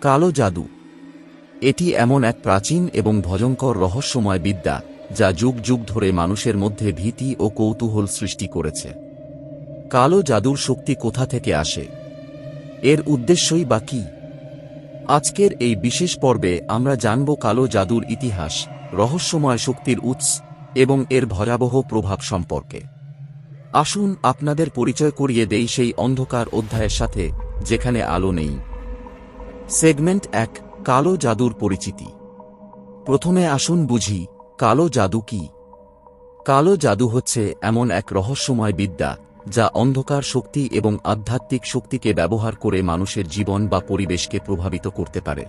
কালো জাদু। এটি এমন এক প্রাচীন এবং ভয়ঙ্কর রহস্যময় বিদ্যা যা যুগ যুগ ধরে মানুষের মধ্যে ভীতি ও কৌতূহল সৃষ্টি করেছে। কালো জাদুর শক্তি কোথা থেকে আসে? এর উদ্দেশ্যই বা কী? আজকের এই বিশেষ পর্বে আমরা জানব কালো জাদুর ইতিহাস, রহস্যময় শক্তির উৎস এবং এর ভয়াবহ প্রভাব সম্পর্কে। আসুন আপনাদের পরিচয় করিয়ে দেই সেই অন্ধকার অধ্যায়ের সাথে, যেখানে আলো নেই। সেগমেন্ট এক, কালো জাদুর পরিচিতি। প্রথমে আসুন বুঝি, কালো জাদু কি? কালো জাদু হচ্ছে এমন এক রহস্যময় বিদ্যা, যা অন্ধকার শক্তি এবং আধ্যাত্মিক শক্তিকে ব্যবহার করে মানুষের জীবন বা পরিবেশকে প্রভাবিত করতে পারে।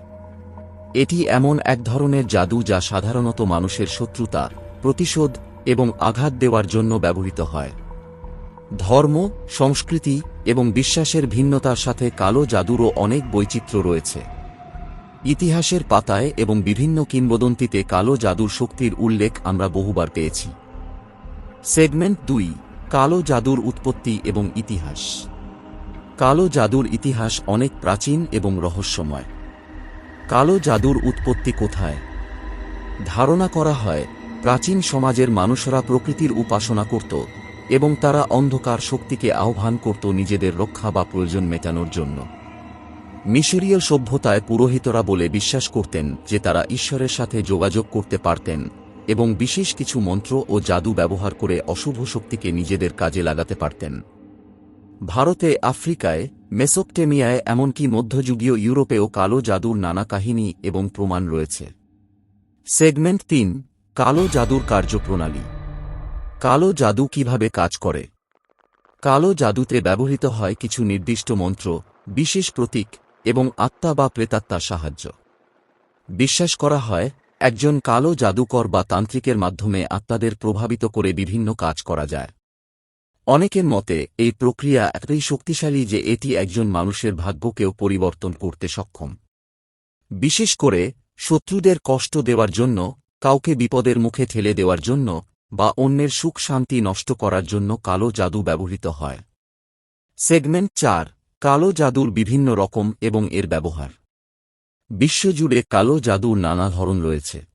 এটি এমন এক ধরনের জাদু যা সাধারণত মানুষের শত্রুতা, প্রতিশোধ এবং আঘাত দেওয়ার জন্য ব্যবহৃত হয়। ধর্ম, সংস্কৃতি এবং বিশ্বাসের ভিন্নতার সাথে কালো জাদুরও অনেক বৈচিত্র্য রয়েছে। ইতিহাসের পাতায় এবং বিভিন্ন কিংবদন্তিতে কালো জাদুর শক্তির উল্লেখ আমরা বহুবার পেয়েছি। সেগমেন্ট দুই, কালো জাদুর উৎপত্তি এবং ইতিহাস। কালো জাদুর ইতিহাস অনেক প্রাচীন এবং রহস্যময়। কালো জাদুর উৎপত্তি কোথায়? ধারণা করা হয়, প্রাচীন সমাজের মানুষরা প্রকৃতির উপাসনা করত। এবং তারা অন্ধকার শক্তিকে আহ্বান করত নিজেদের রক্ষা বা প্রয়োজন মেটানোর জন্য। মিশরীয় সভ্যতায় পুরোহিতরা বলে বিশ্বাস করতেন যে তারা ঈশ্বরের সাথে যোগাযোগ করতে পারতেন এবং বিশেষ কিছু মন্ত্র ও জাদু ব্যবহার করে অশুভ শক্তিকে নিজেদের কাজে লাগাতে পারতেন। ভারতে, আফ্রিকায়, মেসোপটেমিয়ায় এমনকি মধ্যযুগীয় ইউরোপেও কালো জাদুর নানা কাহিনী এবং প্রমাণ রয়েছে। সেগমেন্ট তিন, কালো জাদুর কার্যপ্রণালী। কালো জাদু কীভাবে কাজ করে? কালো জাদুতে ব্যবহৃত হয় কিছু নির্দিষ্ট মন্ত্র, বিশেষ প্রতীক এবং আত্মা বা প্রেতাত্মার সাহায্য। বিশ্বাস করা হয়, একজন কালো জাদুকর বা তান্ত্রিকের মাধ্যমে আত্মাদের প্রভাবিত করে বিভিন্ন কাজ করা যায়। অনেকের মতে, এই প্রক্রিয়া এতই শক্তিশালী যে এটি একজন মানুষের ভাগ্যকেও পরিবর্তন করতে সক্ষম। বিশেষ করে, শত্রুদের কষ্ট দেওয়ার জন্য, কাউকে বিপদের মুখে ঠেলে দেওয়ার জন্য বা অন্যের সুখ শান্তি নষ্ট করার জন্য কালো জাদু ব্যবহৃত হয়। সেগমেন্ট চার, কালো জাদুর বিভিন্ন রকম এবং এর ব্যবহার। বিশ্বজুড়ে কালো জাদুর নানা ধরন রয়েছে।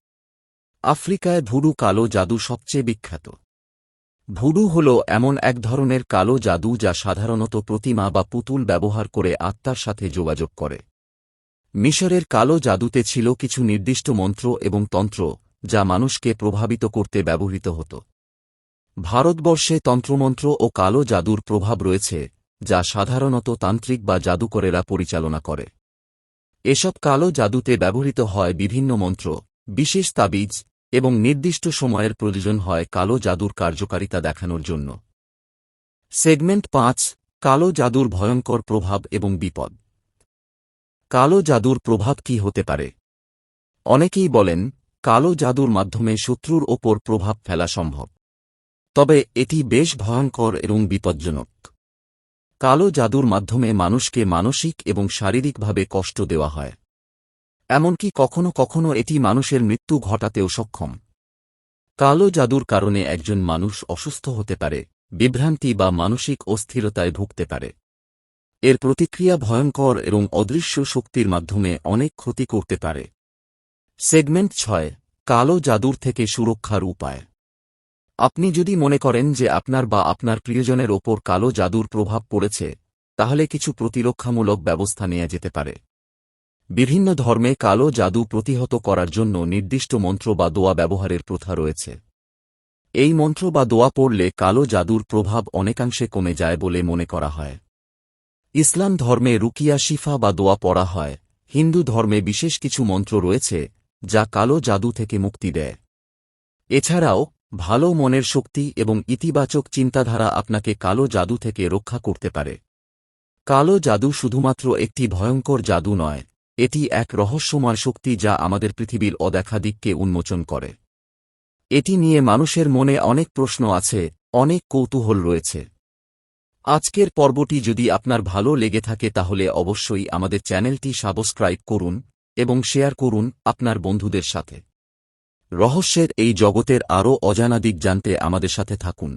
আফ্রিকায় ভুডু কালো জাদু সবচেয়ে বিখ্যাত। ভুডু হল এমন এক ধরনের কালো জাদু যা সাধারণত প্রতিমা বা পুতুল ব্যবহার করে আত্মার সাথে যোগাযোগ করে। মিশরের কালো জাদুতে ছিল কিছু নির্দিষ্ট মন্ত্র এবং তন্ত্র যা মানুষকে প্রভাবিত করতে ব্যবহৃত হতো। ভারতবর্ষে তন্ত্রমন্ত্র ও কালো জাদুর প্রভাব রয়েছে, যা সাধারণত তান্ত্রিক বা জাদুকরেরা পরিচালনা করে। এসব কালো জাদুতে ব্যবহৃত হয় বিভিন্ন মন্ত্র, বিশেষ তাবিজ এবং নির্দিষ্ট সময়ের প্রয়োজন হয় কালো জাদুর কার্যকারিতা দেখানোর জন্য। সেগমেন্ট পাঁচ, কালো জাদুর ভয়ঙ্কর প্রভাব এবং বিপদ। কালো জাদুর প্রভাব কি হতে পারে? অনেকেই বলেন কালো জাদুর মাধ্যমে শত্রুর ওপর প্রভাব ফেলা সম্ভব। তবে এটি বেশ ভয়ঙ্কর এবং বিপজ্জনক। কালো জাদুর মাধ্যমে মানুষকে মানসিক এবং শারীরিকভাবে কষ্ট দেওয়া হয়। এমনকি কখনো কখনো এটি মানুষের মৃত্যু ঘটাতেও সক্ষম। কালো জাদুর কারণে একজন মানুষ অসুস্থ হতে পারে, বিভ্রান্তি বা মানসিক অস্থিরতায় ভুগতে পারে। এর প্রতিক্রিয়া ভয়ঙ্কর এবং অদৃশ্য শক্তির মাধ্যমে অনেক ক্ষতি করতে পারে। সেগমেন্ট ছয়, কালো জাদুর থেকে সুরক্ষার উপায়। আপনি যদি মনে করেন যে আপনার বা আপনার প্রিয়জনের ওপর কালো জাদুর প্রভাব পড়েছে, তাহলে কিছু প্রতিরক্ষামূলক ব্যবস্থা নেওয়া যেতে পারে। বিভিন্ন ধর্মে কালো জাদু প্রতিহত করার জন্য নির্দিষ্ট মন্ত্র বা দোয়া ব্যবহারের প্রথা রয়েছে। এই মন্ত্র বা দোয়া পড়লে কালো জাদুর প্রভাব অনেকাংশে কমে যায় বলে মনে করা হয়। ইসলাম ধর্মে রুকিয়া শিফা বা দোয়া পড়া হয়। হিন্দু ধর্মে বিশেষ কিছু মন্ত্র রয়েছে যা কালো জাদু থেকে মুক্তি দেয়। এছাড়াও, ভালো মনের শক্তি এবং ইতিবাচক চিন্তাধারা আপনাকে কালো জাদু থেকে রক্ষা করতে পারে। কালো জাদু শুধুমাত্র একটি ভয়ঙ্কর জাদু নয়, এটি এক রহস্যময় শক্তি যা আমাদের পৃথিবীর অদেখা দিককে উন্মোচন করে। এটি নিয়ে মানুষের মনে অনেক প্রশ্ন আছে, অনেক কৌতূহল রয়েছে। আজকের পর্বটি যদি আপনার ভালো লেগে থাকে তাহলে অবশ্যই আমাদের চ্যানেলটি সাবস্ক্রাইব করুন এবং শেয়ার করুন আপনার বন্ধুদের সাথে। রহস্যের এই জগতের আরও অজানা দিক জানতে আমাদের সাথে থাকুন।